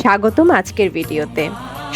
স্বাগতম আজকের ভিডিওতে।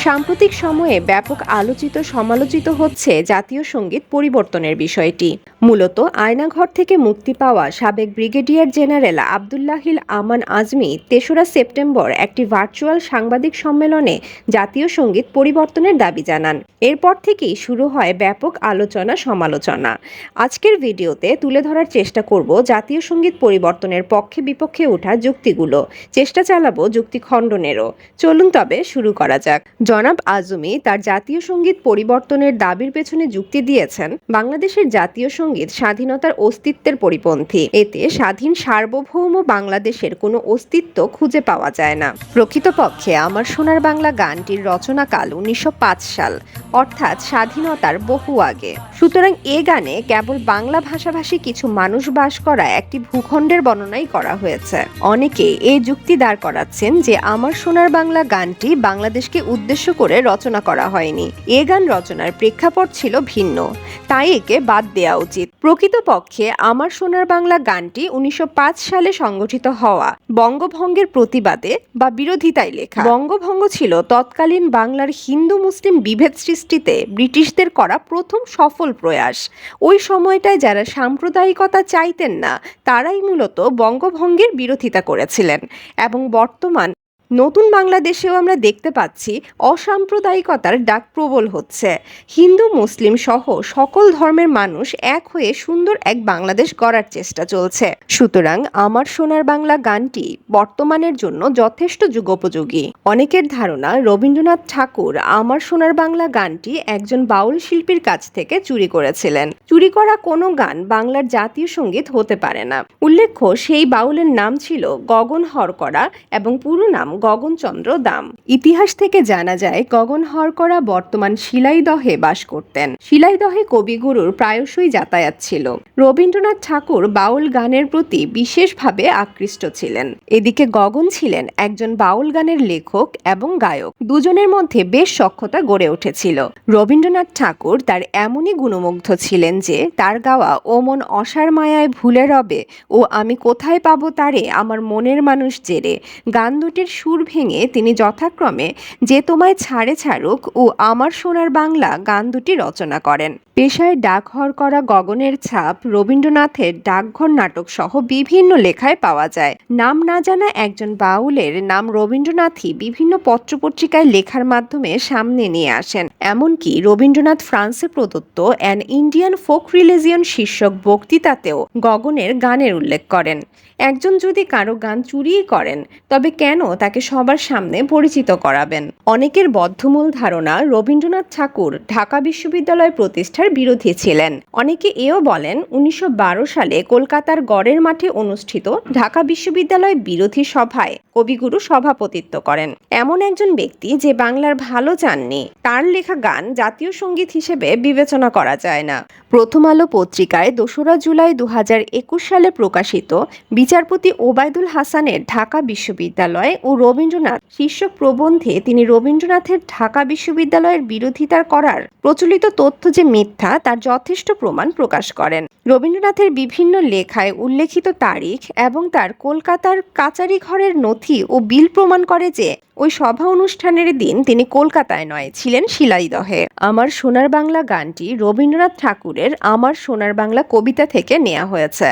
সাম্প্রতিক সময়ে ব্যাপক আলোচিত সমালোচিত হচ্ছে জাতীয় সংগীত পরিবর্তনের বিষয়টি। মূলত আয়নাঘর থেকে মুক্তি পাওয়া সাবেক ব্রিগেডিয়ার জেনারেল আবদুল্লাহিল আমান আজমি তেসরা সেপ্টেম্বর একটি ভার্চুয়াল সাংবাদিক সম্মেলনে জাতীয় সংগীত পরিবর্তনের দাবি জানান। এরপর থেকেই শুরু হয় ব্যাপক আলোচনা সমালোচনা। আজকের ভিডিওতে তুলে ধরার চেষ্টা করব জাতীয় সংগীত পরিবর্তনের পক্ষে বিপক্ষে ওঠা যুক্তিগুলো। চেষ্টা চালাবো যুক্তি খণ্ডনেরও। চলুন তবে শুরু করা যাক। জনাব আজমি তার জাতীয় সংগীত পরিবর্তনের দাবির পেছনে যুক্তি দিয়েছেন বাংলাদেশের জাতীয় সংগীত স্বাধীনতার অস্তিত্বের পরিপন্থী। এতে স্বাধীন, সার্বভৌম বাংলাদেশের কোনো অস্তিত্ব খুঁজে পাওয়া যায় না। প্রকৃতপক্ষে আমার সোনার বাংলা গানটির রচনাকাল উনিশশো পাঁচ সাল, অর্থাৎ স্বাধীনতার বহু আগে। সুতরাং এ গানে কেবল বাংলা ভাষাভাষী কিছু মানুষ বাস করা একটি ভূখণ্ডের বর্ণনাই করা হয়েছে। অনেকে এই যুক্তি দাঁড় করাচ্ছেন যে আমার সোনার বাংলা গানটি বাংলাদেশকে উদ্দেশ্য করে রচনা করা হয়নি। এ গান রচনার প্রেক্ষাপট ছিল ভিন্ন। তাই একে বাদ দেওয়া উচিত। প্রকৃতপক্ষে আমার সোনার বাংলা গানটি উনিশশো সালে সংগঠিত হওয়া বঙ্গভঙ্গের প্রতিবাদে বা বিরোধিতায় লেখা। বঙ্গভঙ্গ ছিল তৎকালীন বাংলার হিন্দু মুসলিম বিভেদ সৃষ্টিতে ব্রিটিশদের করা প্রথম সফল প্রয়াস। ওই সময়টায় যারা সাম্প্রদায়িকতা চাইতেন না, তারাই মূলত বঙ্গভঙ্গের বিরোধিতা করেছিলেন এবং বর্তমান নতুন বাংলাদেশেও আমরা দেখতে পাচ্ছি অসাম্প্রদায়িকতার ডাক প্রবল হচ্ছে। হিন্দু, মুসলিম সহ সকল ধর্মের মানুষ এক হয়ে সুন্দর এক বাংলাদেশ গড়ার চেষ্টা চলছে। সুতরাং আমার সোনার বাংলা গানটি বর্তমানের জন্য যথেষ্ট যুগোপযোগী। অনেকের ধারণা, রবীন্দ্রনাথ ঠাকুর আমার সোনার বাংলা গানটি একজন বাউল শিল্পীর কাছ থেকে চুরি করেছিলেন। চুরি করা কোনো গান বাংলার জাতীয় সংগীত হতে পারে না। উল্লেখ্য, সেই বাউলের নাম ছিল গগন হরকরা এবং পুরো নাম গগনচন্দ্র দাম। ইতিহাস থেকে জানা যায়, গগন হরকরা বর্তমান শিলাইদহে বাস করতেন। শিলাইদহে কবিগুরুর প্রায়শই যাতায়াত ছিল। রবীন্দ্রনাথ ঠাকুর বাউল গানের প্রতি বিশেষভাবে আকৃষ্ট ছিলেন। এদিকে গগন ছিলেন একজন বাউল গানের লেখক এবং গায়ক। দুজনের মধ্যে বেশ সখ্যতা গড়ে উঠেছিল। রবীন্দ্রনাথ ঠাকুর তার এমনই গুণমুগ্ধ ছিলেন যে, তার গাওয়া ও মন অসার মায়ায় ভুলে রবে, ও আমি কোথায় পাবো তারে, আমার মনের মানুষ জেরে গান দুটির সুর ভেঙে তিনি যথাক্রমে যে তোমায় ছাড়ে ছাড়ুক ও আমার সোনার বাংলা গান দুটি রচনা করেন। পেশায় ডাকঘর করা গগনের ছাপ রবীন্দ্রনাথের ডাকঘর নাটক সহ বিভিন্ন লেখায় পাওয়া যায়। নাম না জানা একজন বাউলের নাম রবীন্দ্রনাথই বিভিন্ন পত্রপত্রিকায় লেখার মাধ্যমে সামনে নিয়ে আসেন। এমনকি রবীন্দ্রনাথ ফ্রান্সে প্রদত্ত অ্যান ইন্ডিয়ান ফোক রিলিজিয়ন শীর্ষক বক্তৃতাতেও গগনের গানের উল্লেখ করেন। একজন যদি কারও গান চুরিই করেন, তবে কেন তাকে সবার সামনে পরিচিত করাবেন। অনেকের বদ্ধমূল ধারণা রবীন্দ্রনাথ ঠাকুর ঢাকা বিশ্ববিদ্যালয় প্রতিষ্ঠার বিরোধী ছিলেন। অনেকে এও বলেন, উনিশশো বারো সালে কলকাতার গড়ের মাঠে অনুষ্ঠিত ঢাকা বিশ্ববিদ্যালয় বিরোধী সভায় কবিগুরু সভাপতিত্ব করেন। এমন একজন ব্যক্তি যে বাংলার ভালো চাননি তার লেখা গান জাতীয় সংগীত হিসেবে বিবেচনা করা যায় না। প্রথম আলো পত্রিকায় দোসরা জুলাই দু হাজার একুশ সালে প্রকাশিত বিচারপতি ওবায়দুল হাসানের ঢাকা বিশ্ববিদ্যালয় ও রবীন্দ্রনাথ শীর্ষক প্রবন্ধে তিনি রবীন্দ্রনাথের ঢাকা বিশ্ববিদ্যালয়ের বিরোধিতা করার প্রচলিত তথ্য যে মিথ্যা, তার যথেষ্ট প্রমাণ প্রকাশ করেন। রবীন্দ্রনাথের বিভিন্ন লেখায় উল্লেখিত তারিখ এবং তার কলকাতার কাচারি ঘরের নথি ও বিল প্রমাণ করে যে ওই সভা অনুষ্ঠানের দিন তিনি কলকাতায় নয়, ছিলেন শিলাইদহে। আমার সোনার বাংলা গানটি রবীন্দ্রনাথ ঠাকুরের আমার সোনার বাংলা কবিতা থেকে নেওয়া হয়েছে,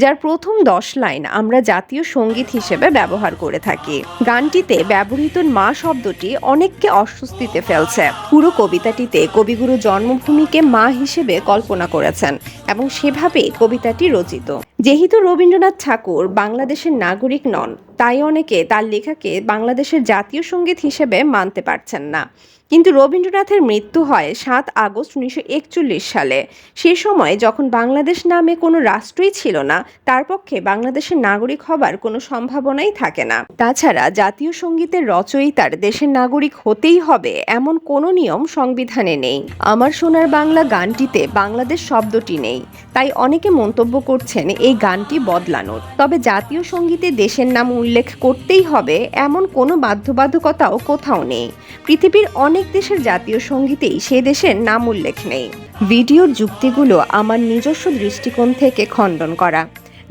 যার প্রথম দশ লাইন আমরা জাতীয় সংগীত হিসেবে ব্যবহার করে থাকি। গানটিতে ব্যবহৃত মা শব্দটি অনেককে অস্বস্তিতে ফেলছে। পুরো কবিতাটিতে কবিগুরু জন্মভূমিকে মা হিসেবে কল্পনা করেছেন এবং সেভাবেই কবিতাটি রচিত। যেহেতু রবীন্দ্রনাথ ঠাকুর বাংলাদেশের নাগরিক নন তাই অনেকে তার লেখাকে বাংলাদেশের জাতীয় সংগীত হিসেবে মানতে পারছেন না। কিন্তু রবীন্দ্রনাথের মৃত্যু হয় সাত আগস্ট উনিশশো একচল্লিশ সালে। সে সময় যখন বাংলাদেশ নামে কোনো রাষ্ট্রই ছিল না, তার পক্ষে বাংলাদেশের নাগরিক হবার কোনো সম্ভাবনাই থাকে না। তাছাড়া জাতীয় সঙ্গীতের রচয়িতার দেশের নাগরিক হতেই হবে এমন কোনো নিয়ম সংবিধানে নেই। আমার সোনার বাংলা গানটিতে বাংলাদেশ শব্দটি নেই, তাই অনেকে মন্তব্য করছেন এই গানটি বদলানোর। তবে জাতীয় সঙ্গীতে দেশের নাম উল্লেখ করতেই হবে, এমন কোনো বাধ্যবাধকতাও কোথাও নেই। পৃথিবীর অনেক দেশের জাতীয় সঙ্গীতেই সে দেশের নাম উল্লেখ নেই। ভিডিওর যুক্তিগুলো আমার নিজস্ব দৃষ্টিকোণ থেকে খণ্ডন করা।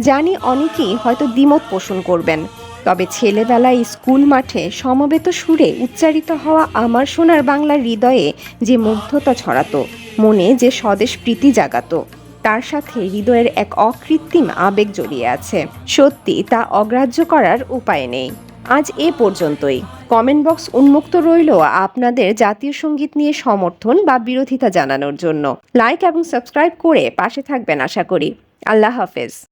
জানি অনেকেই হয়তো দ্বিমত পোষণ করবেন, তবে ছেলেবেলায় স্কুল মাঠে সমবেত সুরে উচ্চারিত হওয়া আমার সোনার বাংলার হৃদয়ে যে মুগ্ধতা ছড়াতো, মনে যে স্বদেশ প্রীতি জাগাতো। তার সাথে হৃদয়ের এক অকৃত্রিম আবেগ জড়িয়ে আছে। সত্যি, তা অগ্রাহ্য করার উপায় নেই। আজ এ পর্যন্তই। কমেন্ট বক্স উন্মুক্ত রইল আপনাদের জাতীয় সংগীত নিয়ে সমর্থন বা বিরোধিতা জানানোর জন্য। লাইক এবং সাবস্ক্রাইব করে পাশে থাকবেন আশা করি। আল্লাহ হাফেজ।